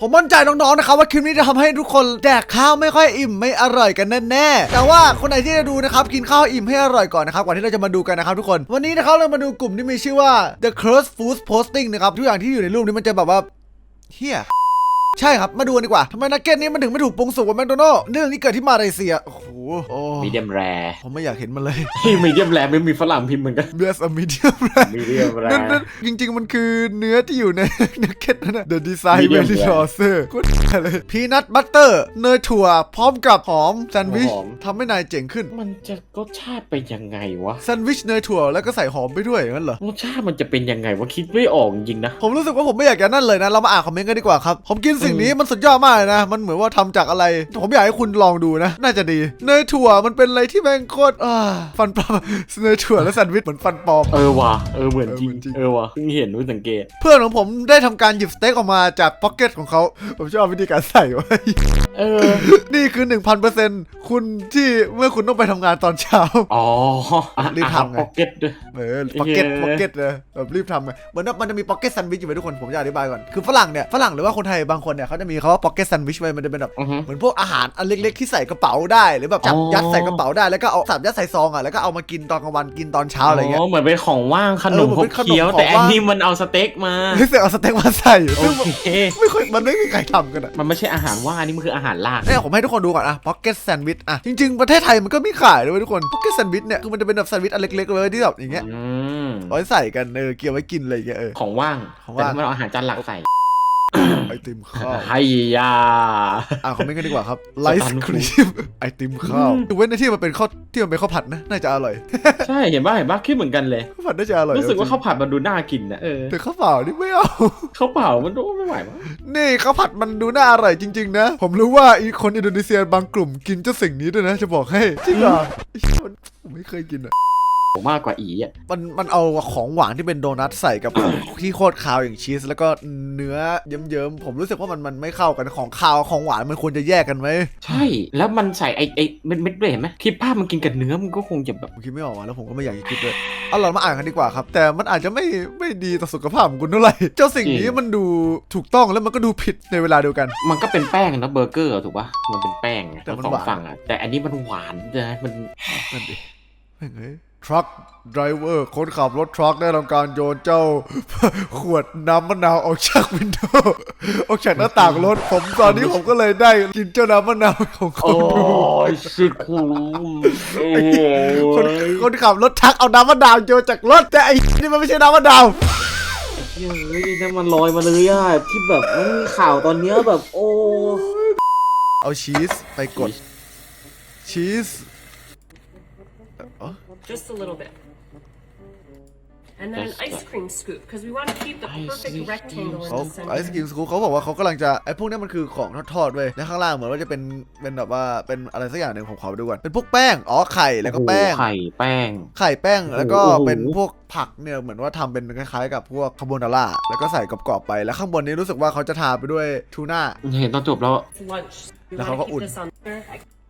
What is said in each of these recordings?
ผมมั่นใจน้องๆ นะครับว่าคลิปนี้จะทำให้ทุกคนแดกข้าวไม่ค่อยอิ่มไม่อร่อยกันแน่ๆ แต่ว่าคนไหนที่จะดูนะครับกินข้าวอิ่มให้อร่อยก่อนนะครับก่อนที่เราจะมาดูกันนะครับทุกคน วันนี้นะครับเรามาดูกลุ่มที่มีชื่อว่า The Curse Food Posting นะครับทุกอย่างที่อยู่ในรูปนี้มันจะแบบว่าเฮียใช่ครับมาดูกันดีกว่าทำไมนักเก็ตนี้มันถึงไม่ถูกปรุงสุกบนแมคโดนัลล์เรื่องนี้เกิดที่มาเลเซียโอ้โห โอ้มีเดียมแรผมไม่อยากเห็นมันเลยมีเดียมแรไม่มีฝรั่งพิมพ์เหมือนกันเบสอมีเดียมแรมีเดียมแรนั่นนั่นจริง ๆ มันคือเนื้อที่อยู่ในนักเก็ตนั่นนะ The Design Medium Very rare Saucer ก็เลยพีนัทบัตเตอร์เนยถั่วพร้อมกับหอมแซนด์วิชหอมทำให้นายเจ๋งขึ้น มันจะรสชาติเป็นยังไงวะแซนด์วิชเนยถั่วแล้วก็ใส่หอมไปด้วยอย่างนั้นเหรอรสชาติมันจะเป็นยังไงวะคิดไม่ออกจริงๆนะผมรู้สึกว่าผมไม่อยากจะนั่นเลยนะเรามาอ่านคอมเมนต์กันดีกว่าครับผมกินสิ่งนี้มันสุดยอดมากเลยนะ มันเหมือนว่าทำจากอะไร ผมอยากให้คุณลองดูนะ น่าจะดีเนยถั่วมันเป็นอะไรที่แม่งโคตรอ่าฟันปลอมเนยถั่วและแซนด์วิชเหมือนฟันปลอม เออว่ะเออเหมือนจริงเออเหมือนจริง เออว่ะเพิ่งเห็นเพิ่งสังเกต เพื่อนของผมได้ทำการหยิบสเต็กออกมาจากพ็อกเก็ตของเขาผมชอบวิธีการใส่ไว้ เออ นี่คือ 1,000%คุณที่เมื่อคุณต้องไปทำงานตอนเช้า อ๋ออะรีบทำไง พ็อกเก็ตด้วย เออพ็อกเก็ตเย้ พ็อกเก็ตเลยแบบรีบทำไงเหมือนว่ามันจะมีพ็อกเก็ตแซนด์วิชอยู่ไว้ทุกคนผมจะอธิบายก่อน คือฝรั่งเนี่ยฝรั่งหรือว่าคนไทยบางคนเนี่ยเขาจะมีคำว่าพ็อกเก็ตแซนด์วิชไว้มันจะเป็นแบบ อือฮึ เหมือนพวกอาหารอันเล็กๆที่ใส่กระเป๋าได้หรือแบบจับอ๋อยัดใส่กระเป๋าได้แล้วก็เอาสับยัดใส่ซองอะแล้วก็เอามากินตอนกลางวันกินตอนเช้าอะไรเงี้ย เหมือนเป็นของว่างขนมเออเหมือนขเป็บนขนมเคี้ยวของแต่อันว่าง นี้มันเอาสเต็กมาหรือเสียเอาสเต็กมาใส่โอซึ่งเคไม่ค่อยมันไม่มีใครทำกันอะมันไม่ใช่อาหารว่างอันนี่มันคืออาหารลากเนี่ยผมให้ทุกคนดูก่อนอะพ็อกเก็ตแซนด์วิชอะจริงๆประเทศไทยมันก็มีขายด้วยทุกคนพ็อกเก็ตแซนด์วิชเนี่ยคือมันจะเป็นแบบแซนด์วิชอันเล็กๆเลยที่แบบอย่างเงี้ยอืมเอาไว้ใส่กันเออเกี่ยวไว้กินอะไรอย่างเงี้ยเออ ของว่างของแต่ว่างถ้ามันเอาอาหารจานหลักใส่ ไอติมข้าวไอ้ยา อะคอมเมนต์กันดีกว่าครับไลสตัซ์นครีมไอติมข้าวดูเว้นในที่มันเป็นข้าวที่มันเป็นข้าวผัดนะน่าจะอร่อย ใช่เห็นป่ะเห็นป่ะคิดเหมือนกันเลยข้าวผัดน่าจะอร่อยรู้สึกว่าจงข้าวผัดมันดูน่ากินนะเออแต่ข้าวเปล่านี่ไม่เอาข้าวเปล่ามันดูไม่ไหวมั้งนี่ข้าวผัดมันดูน่าอร่อยจริง ๆ นะ ผมรู้ว่าอีคนอินโดนีเซียบางกลุ่มกินเจ้าสิ่งนี้ด้วยนะ จะบอกให้จริงเหรอไอ้เหี้ยมันผมไม่เคยกินอะผ มมากกว่าอีอะมันมันเอาของหวานที่เป็นโดนัทใส่กับ ที่โคตรคาวอย่างชีส แล้วก็เนื้อเยิ้มๆผมรู้สึกว่ามันมันไม่เข้ากันของคาวของหวานมันควรจะแยกกันไหมใช่แล้วมันใส่ไอ้ไอ้เม็ดเม็ดเบรเห็นไหมคิดภาพมันกินกับเนื้อมันก็คงจะแบบผมคิดไม่ออกอะแล้วผมก็ไม่อยากจะคิดเลยเอาเรามาอ่านกันดีกว่าครับ แต่มันอาจจะไม่ไม่ดีต่อสุขภาพของคุณเท่าไหร่เจ้าสิ่งนี้มันดูถูกต้องแล้วมันก็ดูผิดในเวลาเดียวกัน มันก็เป็นแป้งนะเบอร์เกอร์ถูกป่ะมันเป็นแป้งไงแต่มันทั้งสองหวานฝั่งอะแต่อันนี้มันหวานนะมันนั่นดิแม่งเอ้ย ทรัคไดรเวอร์คนขับรถทรัคได้ทำการโยนเจ้า ขวดน้ำมะนาวออกจากวินโดว์ออกจากหน้าต่างรถผมตอนนี้ผมก็เลยได้กินเจ้าน้ำมะนาวของเขาโอ้ยสิคุณโอ้คนยคนขับรถทรัคเอาน้ำมะนาวโยนจากรถแต่ไอ้นี่มันไม่ใช่น้ำมะนาวเฮ้ยนั่นมันลอยมาเลยอะที่แบบมันมีข่าวตอนเนี้ยแบบโอ้เอาชีสไปกดชีสเอ้อ just a little bit. And then an That's ice cream scoop because we want to keep the Ice perfect cream rectangle in เขา the ไอศ center. กรีมสกู๊ปเขาบอกว่าเขากำลังจะไอพวกเนี้ยมันคือของทอดๆเว้ยและข้างล่างเหมือนว่าจะเป็นเป็นแบบว่าเป็นอะไรสักอย่างหนึ่งผมขอไปดูก่อนเป็นพวกแป้งอ๋อไข่แล้วก็แป้งไข่แป้ง ไข่แป้งแล้วก็โอ้โหเป็นพวกผักเนี่ยเหมือนว่าทำเป็นคล้ายๆ กับพวกคาโบนาร่าแล้วก็ใส่กรอบๆไปแล้วข้างบนนี้รู้สึกว่าเขาจะทาไปด้วยทูน่า เห็นตอนจบแล้ว It's lunch. We Là want không có to keep ủn. this on there.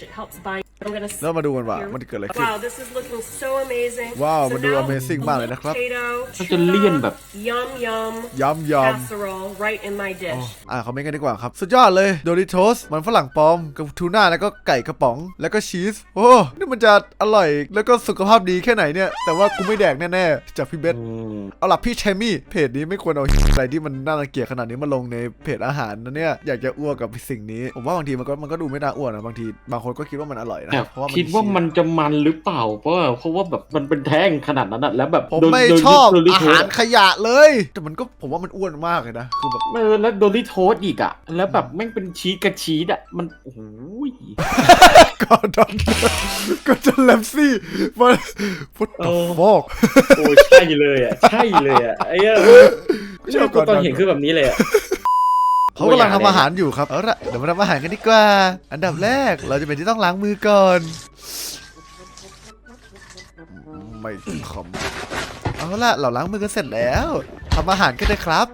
It helps bind. I'm gonna แล้วมาดูกันว่า มันเกิดอะไรขึ้น Wow, this is looking so amazing. Wow, so มันดู now, amazing มากเลยนะครับ potato, มันจะเลี่ยนแบบ yum yum ยำยำ casserole right in my dish. อ่าคอมเมนต์กันดีกว่าครับ สุดยอดเลยโดริโทสมันฝรั่งปลอม กับทูน่าแล้วก็ไก่กระป๋อง แล้วก็ชีส โอ้ นี่มันจะอร่อยแล้วก็สุขภาพดีแค่ไหนเนี่ย แต่ว่ากูไม่แดกแน่ๆ จากพี่เบส อืมเอาล่ะพี่เชมี่เพจนี้ไม่ควรเอา อะไรที่มันน่ารังเกียจขนาดนี้มาลงในเพจอาหารนะเนี่ยอยากจะอ้วกกับสิ่งนี้ ผมว่าบางทีมันก็มันก็ดูไม่น่าอ้วนนะบางทีบางคนก็คิดว่ามันอร่อยนะแต่เพราะว่ามันคิดว่ามันจะมันหรือเปล่า เพราะว่าเพราะว่าแบบมันเป็นแท่งขนาดนั้นอะแล้วแบบผมโดนไม่โดนชอบโดนลิอาโทหารสขยะเลย แต่มันก็ผมว่ามันอ้วนมากเลยนะคือแบบเออแล้วโดนลิโทสอีกอะแล้วแบบแม่งเป็นชีสกับชีสอะมันโอ้โหยกอร์ดอนก็จะแลมซี่มันพุทธฟอก โอ้ใช่เลยอะใช่เลยอะไอ้เหี้ยชอบตอนเห็นคือแบบนี้เลยอะ เขากำลังทำอาหารอยู่ครับเอาละเดี๋ยวมาทำอาหารกันดีกว่า อันดับแรกเราจะเป็นที่ต้องล้างมือก่อน ไม่ขมเอาละเราล้างมือกันเสร็จแล้วทำอาหารกันเลยครับ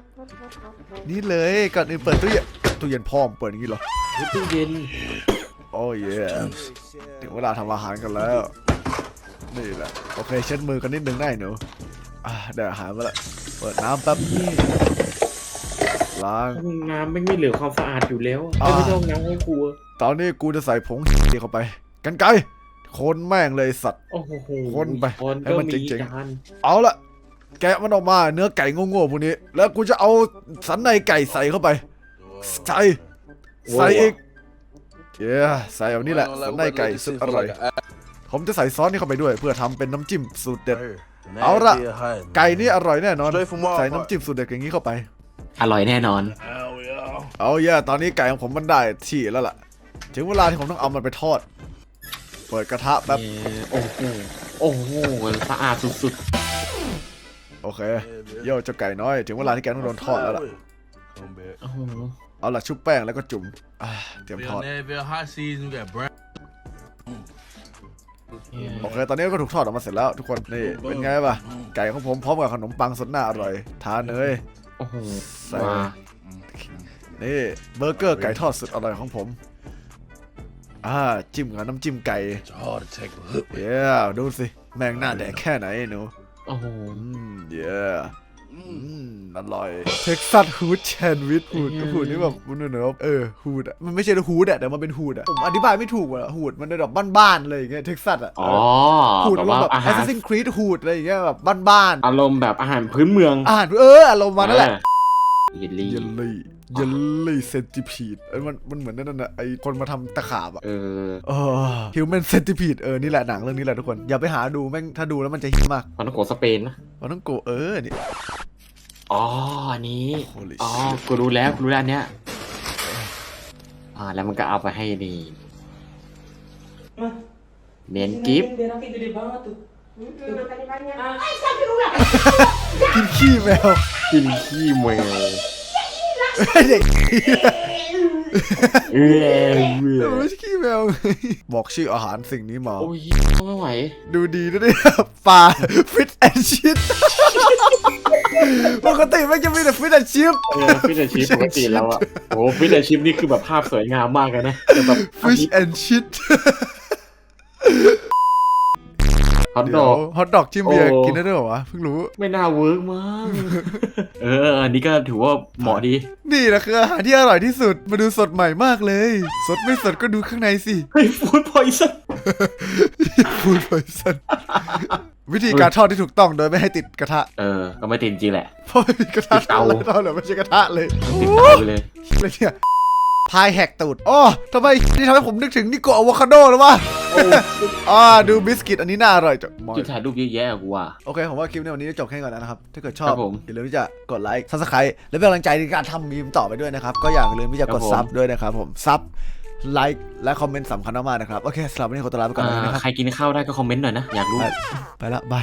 นี่เลยก่อนอื่นเปิดตู้เย็นตู้เย็นพ่อมเปิดอย่างนี้เหรอเฮ้ยตู้เย็นโอ้ยถึงเวลาทำอาหารกันแล้วนี่แหละโอเคเช็ดมือกันนิดนึงได้หนูอะได้อาหารมาละเปิดน้ำแป๊บ ล้าง ห้องน้ำไม่งไม่เหลือความสะอาดอยู่แล้วอ่าไม่ใช่ห้องน้ำให้ครัว ตอนนี้กูจะใส่ผง เข้าไป กันไกรคนแม่งเลยสัตว์ โอ้โหคนไปคนให้ก็มันมีเจ๋งๆ จานเอาละแกะมันออกมาเนื้อไก่โง่ๆพวกนี้ แล้วกูจะเอาสันในไก่ใส่เข้าไป ใส่ใส่อีกเย้ใส่แบบนี้แหละสันในไก่สุดอร่อย ผมจะใส่ซอสนี่เข้าไปด้วย เพื่อทำเป็นน้ำจิ้มสูตรเด็ด เอาละ ไก่นี่อร่อยแน่นอน Straight from Walmart ใส่น้ำจิ้มสูตรเด็ดอย่างนี้เข้าไป อร่อยแน่นอน เอาแย่ตอนนี้ไก่ของผมมันได้ที่แล้วล่ะ ถึงเวลาที่ผมต้องเอามันไปทอด เปิดกระทะแป๊บ โอ้โห โอ้โหสะอาดสุดโอเค โย่เจ้าไก่น้อย ถึงเวลาที่แกต้องโดนทอดแล้วล่ะ ๆโอ้โหเอาล่ะชุบแป้งแล้วก็จุ่มอ่าเตรียมทอด Nashville hot season, we got brown. โอเค ตอนนี้ก็ถูกทอดออกมาเสร็จแล้วทุกคน นี่ เป็นไงป่ะไก่ของผมพร้อมกับขนมปังสดหน้าอร่อย ทานเลยโอ้โหใส่มานี่เบอร์เกอร์ไก่ทอดสุดอร่อยของผม อ่า จิ้มกับน้ำจิ้มไก่ It's hard to take a hook. เย้ดูสิ แมงหน้าแดกแค่ไหนหนูโอ้โห อืมเย้ อืมอร่อย เท็กซัสฮูดแชนวิทฮูดฮูดนี่แบบมันเหมือนแบบเออฮูดอะมันไม่ใช่ฮูดอะแต่มันเป็นฮูดอะผมอธิบายไม่ถูกอะฮูดมันแบบบ้านๆเลยอย่างเงี้ยเท็กซัสอะอ๋อฮูดแบบมันว่าแบบอาหาร Assassin's Creed ฮูดอะไรอย่างเงี้ยแบบบ้านอารมณ์แบบอาหารพื้นเมืองๆอาหารเอออารมณ์มานั่นแหละเยลลี่เยลลี่เยลลี่เซนติพีดเอ้ยมันมันเหมือนนั่นน่ะไอคนมาทำตะขาบอะเออเออฮิวแมนเซนติพีดเออ นี่แหละหนังเรื่องนี้แหละทุกคน อย่าไปหาดูแม่งถ้าดูแล้วมันจะฮิตมากมันโกสเปนนะมันต้องโกเออนี่ อ๋ออันนี้ Holy อ๋อ shit กูรู้แล้วกูรู้แล้วอันเนี้ย อ่า แล้วมันก็เอาไปให้นี่เมนกิฟต์ Berak gede banget tuh. Makan di banyak. Ah. Astagfirullah. กินขี้แมว กินขี้แมว เด็ก เออแต่มันไม่ใช่ขี้แมวบอกชื่ออาหารสิ่งนี้มา โอ้ยไม่ไหว ดูดีนะเนี่ยปลาฟิตแอนชิตปกติไมันจะมีแต่ฟิตแอนชิปเออฟิชแอนชิพปกติแล้วอะโอ้ฟิชแอนชิพนี่คือแบบภาพสวยงามมากเลยนะแต่แบบฟิชแอนชิต ฮอตดเดี๋ยอวก ฮอทดอกจิ้มเบียร์โอ้ กินได้ด้วยเหรอวะเพิ่งรู้ ไม่น่าเวิร์กมั้ง เออ อันนี้ก็ถือว่าเหมาะดี นี่แหละคืออาหารที่อร่อยที่สุดมาดูสดใหม่มากเลย สดไม่สดก็ดูข้างในสิ เฮ้ยฟูดพอยซ์ฟูดไพซันวิธีการทอดที่ถูกต้องโดยไม่ให้ติดกระทะ เออ ก็ไม่ติดจริงแหละ เพราะไม่มีกระทะติดเตาเตาเหรอไม่ใช่กระทะเลยติดเตาไปเลย อะไรเนี่ย พายแหกตูดอ๋อทำไมนี่ทำให้ผมนึกถึงนิโกะอะโวคาโดเลยวะอ่าดูบิสกิตอันนี้น่าอร่อยจังมอยจุดถ่ายรูปเยอะแยะกูว่าโอเค ผมว่าคลิปในวันนี้จะจบแค่ก่อนแล้วนะครับ ถ้าเกิดชอครับบผมอย่าลืมที่จะกดไลค์ซับสไครต์และเป็นกำลังใจในการทำมีมต่อไปด้วยนะครับ ก็อย่าลืมที่จะกดครับผมซับด้วยนะครับผมซับไลค์และคอมเมนต์สำคัญมากๆนะครับ โอเคสำหรับวันนี้ขอตัวลาไปก่อนแล้วนะครับ ใครกินข้าวได้ก็คอมเมนต์หน่อยนะ อยากรู้ ไปไปละบาย